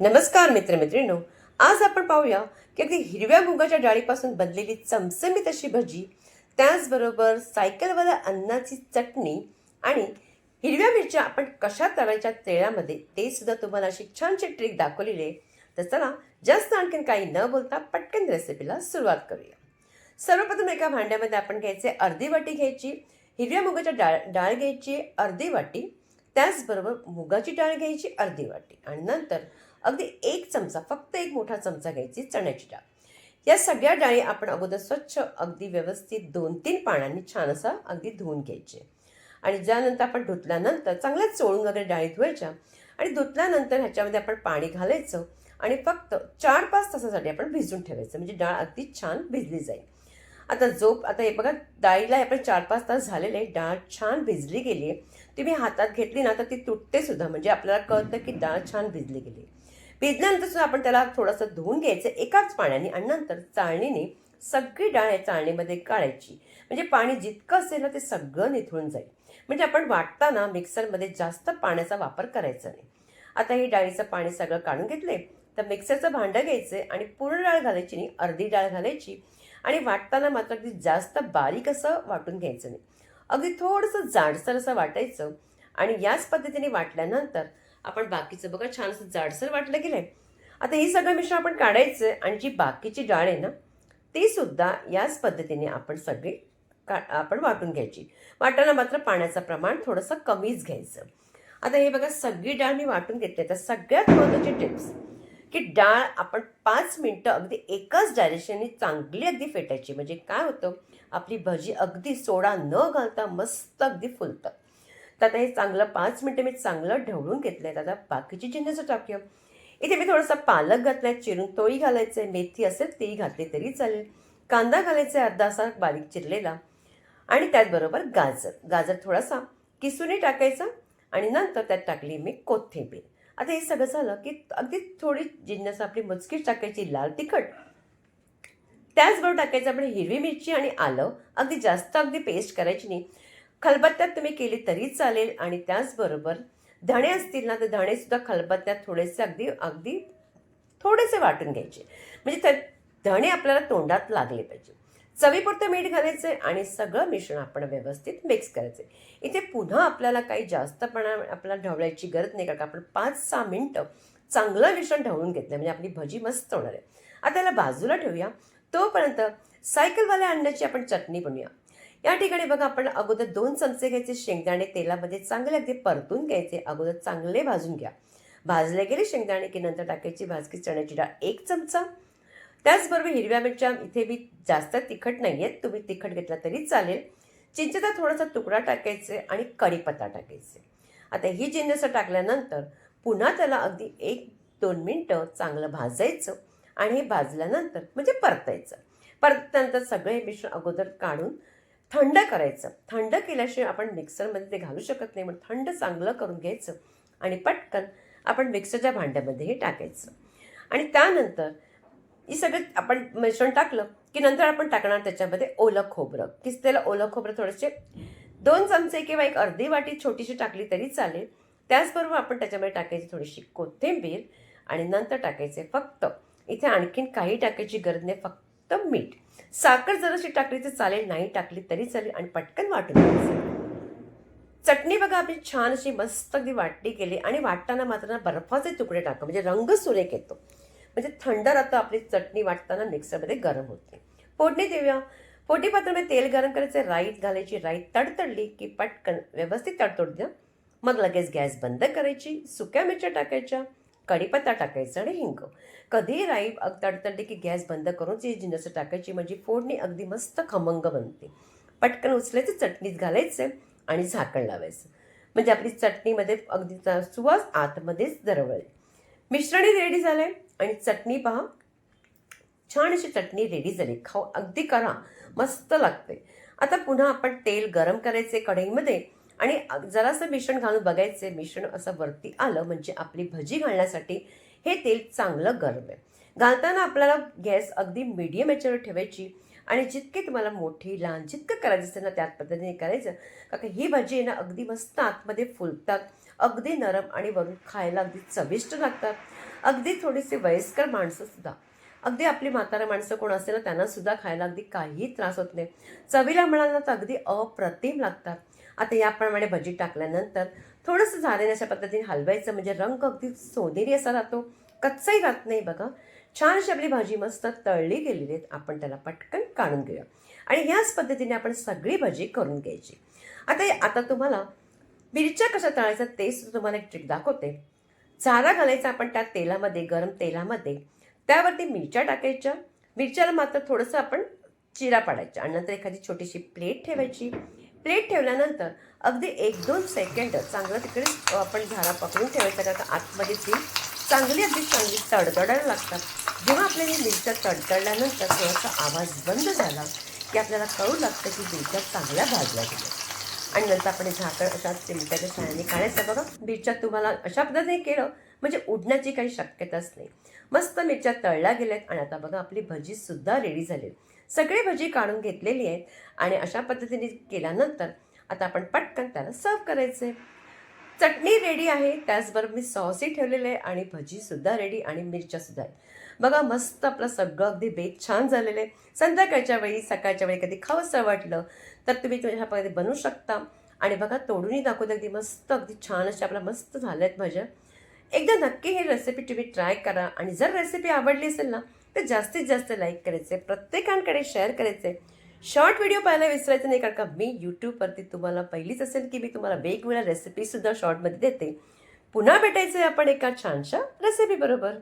नमस्कार मित्रमित्रिणो आज आपण पाहूया की अगदी हिरव्या मुगाच्या डाळीपासून बनलेली चमचमीत अशी भजी त्याचबरोबर सायकलवाल्या अन्नाची चटणी आणि हिरव्या मिरच्या आपण कशा तळायच्या तेळामध्ये ते सुद्धा तुम्हाला अशी छानशी ट्रिक दाखवलेली आहे. तर चला जास्त आणखीन काही न बोलता पटकन रेसिपीला सुरुवात करूया. सर्वप्रथम एका भांड्यामध्ये आपण घ्यायचे अर्धी वाटी घ्यायची हिरव्या मुगाच्या डाळ डाळ घ्यायची अर्धी वाटी त्याचबरोबर मुगाची डाळ घ्यायची अर्धी वाटी आणि नंतर अगदी एक चमचा फक्त एक मोठा चमचा घ्यायची चण्याची डाळ. या सगळ्या डाळी आपण अगोदर स्वच्छ अगदी व्यवस्थित दोन तीन पाण्याने छान असा अगदी धुवून घ्यायचे. आणि ज्यानंतर आपण धुतल्यानंतर चांगल्या चोळून वगैरे डाळी धुवायच्या आणि धुतल्यानंतर ह्याच्यामध्ये आपण पाणी घालायचं आणि फक्त चार पाच तासासाठी आपण भिजून ठेवायचं म्हणजे डाळ अगदी छान भिजली जाईल. आता जो आता हे बघा डाळीला आपण चार पाच तास झालेले आहे. डाळ छान भिजली गेली. आहे तुम्ही हातात घेतली ना तर ती तुटते सुद्धा म्हणजे आपल्याला कळतं की डाळ छान भिजली गेली. भिजल्यानंतर सुद्धा आपण त्याला थोडंसं धुवून घ्यायचं. एकाच पाण्याने आणि नंतर चाळणीने सगळी डाळ या चाळणीमध्ये काढायची. म्हणजे पाणी जितकं असेल ना ते सगळं निथळून जाईल. म्हणजे आपण वाटताना मिक्सरमध्ये जास्त पाण्याचा वापर करायचा नाही. आता ही डाळीचं पाणी सगळं काढून घेतले तर मिक्सरचं भांडं घ्यायचं आणि पूर्ण डाळ घालायची नाही अर्धी डाळ घालायची. आणि वाटताना मात्र अगदी जास्त बारीक असं वाटून घ्यायचं नाही. अगदी थोडंसं जाडसर असं वाटायचं आणि याच पद्धतीने वाटल्यानंतर आपण बाकीचं बघा छान असं जाडसर वाटलं गेलं आहे आता हे सगळं मिश्रण आपण काढायचं आणि जी बाकीची डाळ आहे ना ती सुद्धा याच पद्धतीने आपण सगळी का आपण वाटून घ्यायची. वाटायला मात्र पाण्याचं प्रमाण थोडंसं कमीच घ्यायचं. आता हे बघा सगळी डाळ मी वाटून घेतली. तर सगळ्यात महत्त्वाची टिप्स की डाळ आपण पाच मिनटं अगदी एकाच डायरेक्शनने चांगली अगदी फेटायची. म्हणजे काय होतं आपली भजी अगदी सोडा न घालता मस्त अगदी फुलतं. तर आता हे चांगलं पाच मिनटं मी चांगलं ढवळून घेतलं आहे दादा. बाकीची जिन्नस टाकूया. इथे मी थोडासा पालक घातलाय चिरून तोही घालायचं आहे मेथी असेल तेही घातली तरी चालेल. कांदा घालायचा आहे अर्धा असा बारीक चिरलेला. आणि त्याचबरोबर गाजर. गाजर थोडासा किसूने टाकायचा आणि नंतर त्यात टाकली मी कोथिंबीर. आता हे सगळं झालं की अगदी थोडी जिन्नस आपली मुचकीच टाकायची लाल तिखट. त्याचबरोबर टाकायचं आपण हिरवी मिरची आणि आलं. अगदी जास्त अगदी पेस्ट करायची नाही. खलबत्त्यात तुम्ही केली तरी चालेल आणि त्याचबरोबर धणे असतील ना तर धणे सुद्धा खलबत्त्यात थोडेसे अगदी अगदी थोडेसे वाटून घ्यायचे. म्हणजे त्या धणे आपल्याला तोंडात लागले पाहिजे. चवीपुरतं मीठ घालायचं आणि सगळं मिश्रण आपण व्यवस्थित मिक्स करायचं इथे पुन्हा आपल्याला काही जास्तपणा आपल्याला ढवळायची गरज नाही कारण का आपण पाच सहा मिनटं चांगलं मिश्रण ढवळून घेतलं म्हणजे आपली भजी मस्त होणार आहे. आता त्याला बाजूला ठेवूया. तोपर्यंत सायकलवाल्या अंड्याची आपण चटणी बनवूया. या ठिकाणी बघा आपण अगोदर दोन चमचे घ्यायचे शेंगदाणे तेलामध्ये चांगले अगदी परतून घ्यायचे. अगोदर चांगले भाजून घ्या. भाजले गेले शेंगदाणे की नंतर टाकायची भाजकी चण्याची डाळ एक चमचा. त्याचबरोबर हिरव्या मिरच्या इथे मी जास्त तिखट नाही आहेत तुम्ही तिखट घेतला तरी चालेल. चिंचेचा थोडासा तुकडा टाकायचे आणि कढीपत्ता टाकायचे. आता ही जिन्नस टाकल्यानंतर पुन्हा त्याला अगदी एक दोन मिनटं चांगलं भाजायचं आणि हे भाजल्यानंतर म्हणजे परतायचं. परतल्यानंतर सगळे मिश्रण अगोदर काढून थंड करायचं. थंड केल्याशिवाय आपण मिक्सरमध्ये ते घालू शकत नाही म्हणून थंड चांगलं करून घ्यायचं आणि पटकन आपण मिक्सरच्या भांड्यामध्ये हे टाकायचं. आणि त्यानंतर हे सगळं आपण मिश्रण टाकलं की नंतर आपण टाकणार त्याच्यामध्ये ओलं खोबरं. किसलेलं ओलं खोबरं थोडेसे दोन चमचे किंवा एक अर्धी वाटी छोटीशी टाकली तरी चालेल. त्याचबरोबर आपण त्याच्यामध्ये टाकायची थोडीशी कोथिंबीर आणि नंतर टाकायचे फक्त. इथे आणखीन काही टाकायची गरज नाही फक्त तर मीठ. साखर जराशी टाकली तर चालेल नाही टाकली तरी चालेल आणि पटकन वाटून चटणी बघा आपली छान अशी मस्त अगदी वाटली गेली आणि वाटताना मात्र ना बर्फाचे तुकडे टाका म्हणजे रंग सुरेख येतो. म्हणजे थंड राहतं आपली चटणी वाटताना मिक्सरमध्ये गरम होते. फोडणी देऊया. फोडणी पात्रामध्ये तेल गरम करायचं राईत घालायची राईत तडतडली की पटकन व्यवस्थित तडतोड द्या. मग लगेच गॅस बंद करायची सुक्या मिरच्या टाकायच्या. कढीपत्ता टाकायचा आणि हिंग. कधी राई अग तडतडली की गॅस बंद करून जी जिन्नस टाकायची म्हणजे फोडणी अगदी मस्त खमंग बनते. पटकन उचलायचं चटणीत घालायचं आणि झाकण लावायचं. म्हणजे आपली चटणीमध्ये अगदी सुवास आतमध्येच दरवळेल. मिश्रणही रेडी झालं आहे आणि चटणी पहा. छान अशी चटणी रेडी झाली. खाऊ अगदी करा. मस्त लागते. आता पुन्हा आपण तेल गरम करायचे कढईमध्ये. आणि जरासं मिश्रण घालून बघायचे मिश्रण असं वरती आलं म्हणजे आपली भजी घालण्यासाठी हे तेल चांगलं गरम आहे. घालताना आपल्याला गॅस अगदी मीडियम याच्यावर ठेवायची आणि जितके तुम्हाला मोठी लहान जितकं करायचं असेल ना त्याच पद्धतीने करायचं. का ही भाजी आहे ना अगदी मस्त आतमध्ये फुलतात अगदी नरम आणि वरून खायला अगदी चविष्ट लागतात. अगदी थोडीशी वयस्कर माणसंसुद्धा अगदी आपली म्हातारा माणसं कोण असेल ना त्यांनासुद्धा खायला अगदी काहीही त्रास होत नाही. चवीला म्हणाल ना तर अगदी अप्रतिम लागतात. आता याप्रमाणे भजी टाकल्यानंतर थोडंसं झालेलं अशा पद्धतीने हलवायचं म्हणजे रंग अगदी सोनेरी असा राहतो. कच्चाही राहत नाही बघा. छान अशी आपली भाजी मस्त तळली गेलेली आहेत. आपण त्याला पटकन काढून घेऊया. आणि ह्याच पद्धतीने आपण सगळी भाजी करून घ्यायची. आता आता तुम्हाला मिरच्या कशा तळायचा ते सुद्धा तुम्हाला एक ट्रिक दाखवते. चारा घालायचा आपण त्या तेलामध्ये गरम तेलामध्ये. त्यावरती मिरच्या टाकायच्या. मिरच्याला मात्र थोडंसं आपण चिरा पाडायचा. आणि नंतर एखादी छोटीशी प्लेट ठेवायची. प्लेट ठेवल्यानंतर अगदी एक दोन सेकंड चांगलं तिकडे आपण झाडा पकडून ठेवायचा का आतमध्ये ती चांगली अगदी चांगली तडतडायला लागतात. जेव्हा आपल्याला मिरच्या तडतडल्यानंतर थोडासा आवाज बंद झाला की आपल्याला कळू लागतं की मिरच्या चांगल्या भाजल्या गेल्या. आणि नंतर आपण झाकण अशा मिरच्याच्या साह्याने काढायचं. बघा मिरच्या तुम्हाला अशा पद्धतीने केलं म्हणजे उडण्याची काही शक्यताच नाही. मस्त मिरच्या तळल्या गेल्यात आणि आता बघा आपली भजीसुद्धा रेडी झाली सगळी भजी काढून घेतलेली आहेत आणि अशा पद्धतीने केल्यानंतर आता आपण पटकन त्याला सर्व करायचे. चटणी रेडी आहे त्याचबरोबर मी सॉसही ठेवलेलं आहे आणि भजीसुद्धा रेडी आणि मिरच्यासुद्धा आहेत. बघा मस्त आपलं सगळं अगदी बेत छान झालेलं आहे. संध्याकाळच्या वेळी सकाळच्या वेळी कधी खावंसं वाटलं तर तुम्ही तुझ्या पद्धती बनवू शकता. आणि बघा तोडूनही दाखवते अगदी मस्त अगदी छान अशा आपल्या मस्त झाल्या आहेत भज्या. एकदा नक्की ही रेसिपी तुम्ही ट्राय करा आणि जर रेसिपी आवडली असेल ना तर जास्तीत जास्त लाईक करायचे प्रत्येकांकडे शेअर करायचे. शॉर्ट व्हिडिओ पाहायला विसरायचं नाही कारण का मी यूट्यूबवरती तुम्हाला पहिलीच असेल की मी तुम्हाला वेगवेगळ्या रेसिपीसुद्धा शॉर्टमध्ये देते. पुन्हा भेटायचं आहे आपण एका छानशा रेसिपी बरोबर.